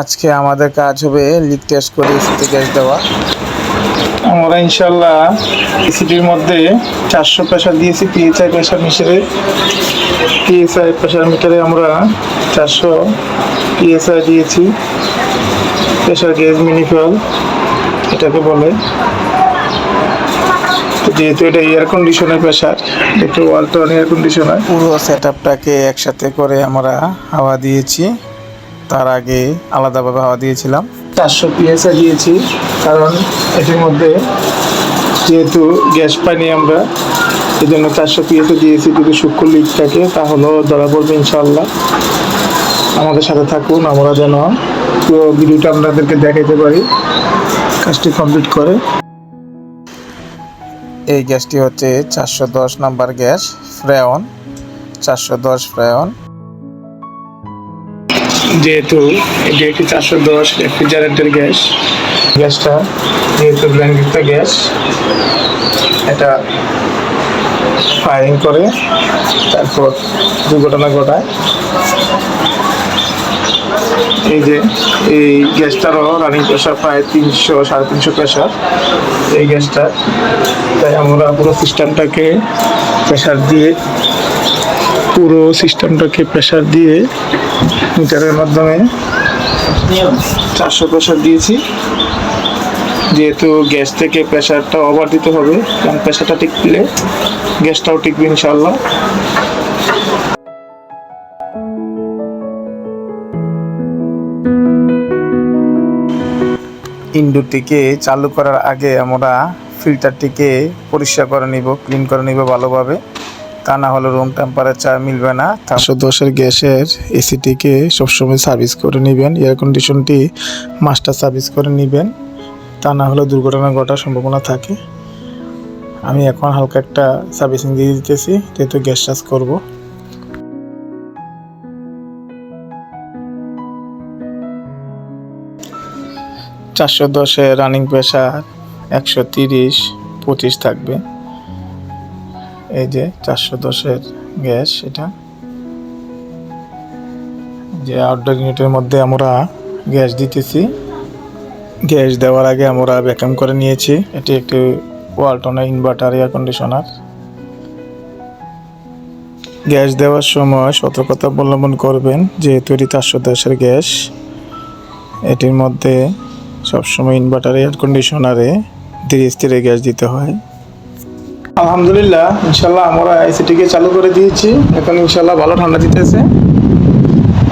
আজকে আমাদের কাজ হবে লিক টেস্ট করে এসিতে গ্যাস দেওয়া। আমরা ইনশাল্লাহ এসিটির মধ্যে চারশো প্রেশার দিয়েছি পিএসআই প্রেশার মিটারে পিএসআই প্রেশার মিটারে আমরা চারশো পিএসআই দিয়েছি। প্রেশার গ্যাস মিনিফল এটাকে বলে। যেহেতু এটা এয়ার কন্ডিশনের প্রেশার একটু ওয়ালটন এয়ার কন্ডিশনার পুরো সেট আপটাকে একসাথে করে আমরা হাওয়া দিয়েছি। তার আগে আলাদাভাবে হাওয়া দিয়েছিলাম। চারশো পিএসআই দিয়েছি কারণ এটির মধ্যে যেহেতু গ্যাস পাইনি আমরা এই জন্য চারশো পিএসআই দিয়েছি। যদি সূক্ষ্ম লিক থাকে তাহলেও ধরা পড়বে ইনশাল্লাহ আমাদের সাথে থাকুন আমরা যেন পুরো ভিডিওটা আপনাদেরকে দেখাইতে পারি। কাজটি কমপ্লিট করে। এই গ্যাসটি হচ্ছে চারশো দশ নাম্বার গ্যাস ফ্রেয়ন। চারশো দশ ফ্রেয়ন। যেহেতু এটি একটি চারশো দশ রেফ্রিজারেন্টের গ্যাস। গ্যাসটা যেহেতু ব্ল্যাঙ্কিত গ্যাস, এটা ফায়ারিং করে তারপর দুর্ঘটনা ঘটায়। এই যে, এই গ্যাসটারও রানিং প্রেশার প্রায় তিনশো, সাড়ে তিনশো প্রেশার এই গ্যাসটা, তাই আমরা পুরো সিস্টেমটাকে প্রেশার দিয়ে, পুরো সিস্টেমটাকে প্রেশার দিয়ে মিটারের মাধ্যমে চারশো প্রেশার দিয়েছি। যেহেতু গ্যাস থেকে প্রেশারটা ওভার দিতে হবে কারণ প্রেশারটা টিকলে গ্যাসটাও টিকবে ইনশাল্লাহ ইন্ডোরটিকে চালু করার আগে আমরা ফিল্টারটিকে পরিষ্কার করে নিব ক্লিন করে নিব ভালোভাবে। তা না হলে রুম টেম্পারেচার মিলবে না। চারশো দশের গ্যাসের এসিটিকে সবসময় সার্ভিস করে নেবেন। এয়ার কন্ডিশনটি মাস্টার সার্ভিস করে নেবেন। তা না হলে দুর্ঘটনা ঘটার সম্ভাবনা থাকে। আমি এখন হালকা একটা সার্ভিসিং দিয়ে দিতেছি, যেহেতু গ্যাস চার্জ করব। চারশো দশে রানিং প্রেশার একশো তিরিশ, পঁচিশ থাকবে। এই যে চারশো দশের গ্যাস এটা। যে আউটডোর ইউনিটের মধ্যে আমরা গ্যাস দিতেছি। গ্যাস দেওয়ার আগে আমরা ব্যাকআম করে নিয়েছি। এটি একটি ওয়ালটনের ইনভার্টার এয়ার কন্ডিশনার গ্যাস দেওয়ার সময় সতর্কতা অবলম্বন করবেন, যেহেতু এটি চারশো দশের গ্যাস। এটির মধ্যে সবসময় ইনভার্টার এয়ার কন্ডিশনারে ধীরে স্থিরে গ্যাস দিতে হয়। আলহামদুলিল্লাহ ইনশাল্লাহ আমরা এসিটিকে চালু করে দিয়েছি। এখন ইনশাল্লাহ ভালো ঠান্ডা দিতেছে।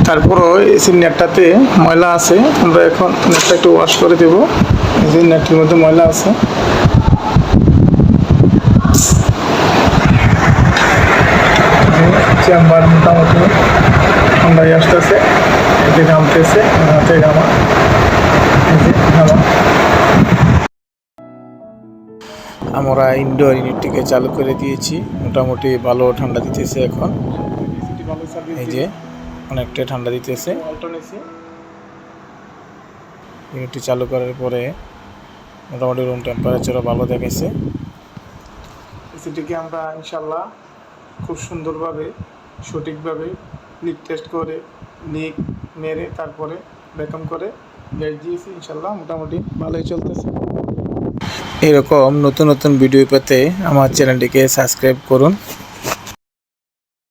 তারপরও এসির নেটটাতে ময়লা আছে। আমরা এখন নেটটা একটু ওয়াশ করে দেবো। এসির নেটটির মধ্যে ময়লা আছে। চেম্বার মোটামুটি ঠান্ডাই আসতেছে। এতে ঘামতেছে হাতে ঘামা। আমরা ইনডোর ইউনিটটিকে চালু করে দিয়েছি। মোটামুটি ভালো ঠান্ডা দিতেছে এখন। এই যে, অনেকটা ঠান্ডা দিতেছে। ইউনিটটি চালু করার পরে মোটামুটি রুম টেম্পারেচারও ভালো দেখেছে। এসিটিকে আমরা ইনশাল্লাহ খুব সুন্দরভাবে, সঠিকভাবে লিক টেস্ট করে লিক মেরে, তারপরে বেকম করে গ্যাস দিয়েছি। ইনশাল্লাহ মোটামুটি ভালোই চলতেছে। এরকম নতুন নতুন ভিডিও পেতে আমার চ্যানেলটিকে সাবস্ক্রাইব করুন।